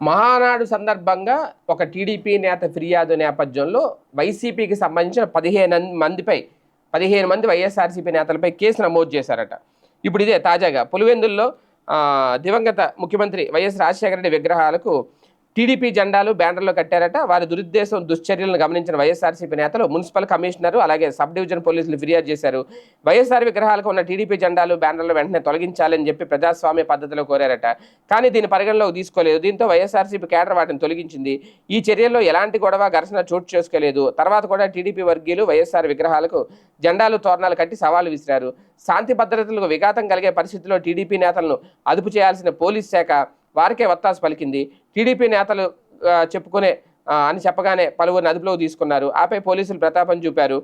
మహానాడు సందర్భంగా ఒక టీడీపీ నేత ఫిర్యాదు నేపథ్యంలో వైసీపీకి సంబంధించిన పదిహేను మందిపై పదిహేను మంది వైఎస్ఆర్సీపీ నేతలపై కేసు నమోదు చేశారట. ఇప్పుడు ఇదే తాజాగా పులివెందుల్లో దివంగత ముఖ్యమంత్రి వైఎస్ రాజశేఖర రెడ్డి విగ్రహాలకు టీడీపీ జెండాలు బ్యానర్లు కట్టారట. వారి దురుద్దేశం దుశ్చర్యలను గమనించిన వైఎస్ఆర్సీపీ నేతలు మున్సిపల్ కమిషనర్ అలాగే సబ్ డివిజన్ పోలీసులు ఫిర్యాదు చేశారు. వైఎస్ఆర్ విగ్రహాలకు ఉన్న టీడీపీ జెండాలు బ్యానర్లు వెంటనే తొలగించాలని చెప్పి ప్రజాస్వామ్య పద్ధతిలో కోరారట. కానీ దీని పరిగణలోకి తీసుకోలేదు. దీంతో వైఎస్ఆర్సీపీ కేడర్ వాటిని తొలగించింది. ఈ చర్యల్లో ఎలాంటి గొడవ ఘర్షణ చోటు చేసుకోలేదు. తర్వాత కూడా టీడీపీ వర్గీయులు వైఎస్ఆర్ విగ్రహాలకు జెండాలు తోరణాలు కట్టి సవాలు విసిరారు. శాంతి భద్రతలకు విఘాతం కలిగే పరిస్థితిలో టీడీపీ నేతలను అదుపు చేయాల్సిన పోలీస్ శాఖ వారికే వత్తాసు పలికింది. టీడీపీ నేతలు చెప్పుకునే అని చెప్పగానే పలువురిని అదుపులోకి తీసుకున్నారు. ఆపై పోలీసులు ప్రతాపం చూపారు.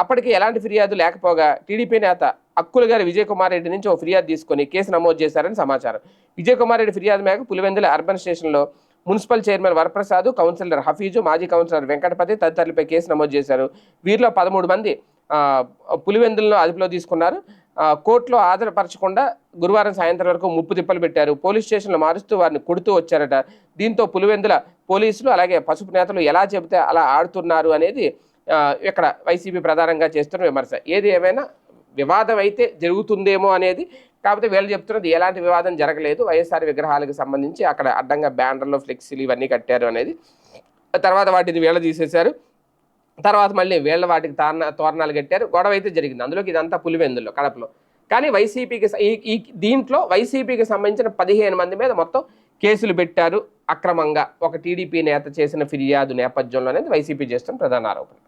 అప్పటికి ఎలాంటి ఫిర్యాదు లేకపోగా టీడీపీ నేత అక్కుల గారి విజయ్ కుమార్ రెడ్డి నుంచి ఓ ఫిర్యాదు తీసుకొని కేసు నమోదు చేశారని సమాచారం. విజయ్ కుమార్ రెడ్డి ఫిర్యాదు మేరకు పులివెందుల అర్బన్ స్టేషన్లో municipal chairman Varaprasad councillor Hafeez మాజీ కౌన్సిలర్ వెంకటపతి తదితరులపై కేసు నమోదు చేశారు. వీరిలో పదమూడు మంది పులివెందులను అదుపులో తీసుకున్నారు. కోర్టులో ఆధారపరచకుండా గురువారం సాయంత్రం వరకు ముప్పు తిప్పలు పెట్టారు. పోలీస్ స్టేషన్లో మారుస్తూ వారిని కొడుతూ వచ్చారట. దీంతో పులివెందుల పోలీసులు అలాగే పసుపు నేతలు ఎలా చెబితే అలా ఆడుతున్నారు అనేది ఇక్కడ వైసీపీ ప్రధానంగా చేస్తున్న విమర్శ. ఏది ఏమైనా వివాదం అయితే జరుగుతుందేమో అనేది కాకపోతే వీళ్ళు చెప్తున్నది ఎలాంటి వివాదం జరగలేదు. వైఎస్ఆర్ విగ్రహాలకు సంబంధించి అక్కడ అడ్డంగా బ్యానర్లు ఫ్లెక్సీలు ఇవన్నీ కట్టారు అనేది తర్వాత వాటిని వీళ్ళ తీసేశారు తర్వాత మళ్ళీ వీళ్ళ వాటికి తారణ తోరణాలు కట్టారు. గొడవ అయితే జరిగింది. అందులోకి ఇదంతా పులివెందుల్లో కడపలో. కానీ వైసీపీకి ఈ ఈ దీంట్లో వైసీపీకి సంబంధించిన పదిహేను మంది మీద మొత్తం కేసులు పెట్టారు అక్రమంగా. ఒక టీడీపీ నేత చేసిన ఫిర్యాదు నేపథ్యంలో అనేది వైసీపీ చేస్తున్న ప్రధాన ఆరోపణ.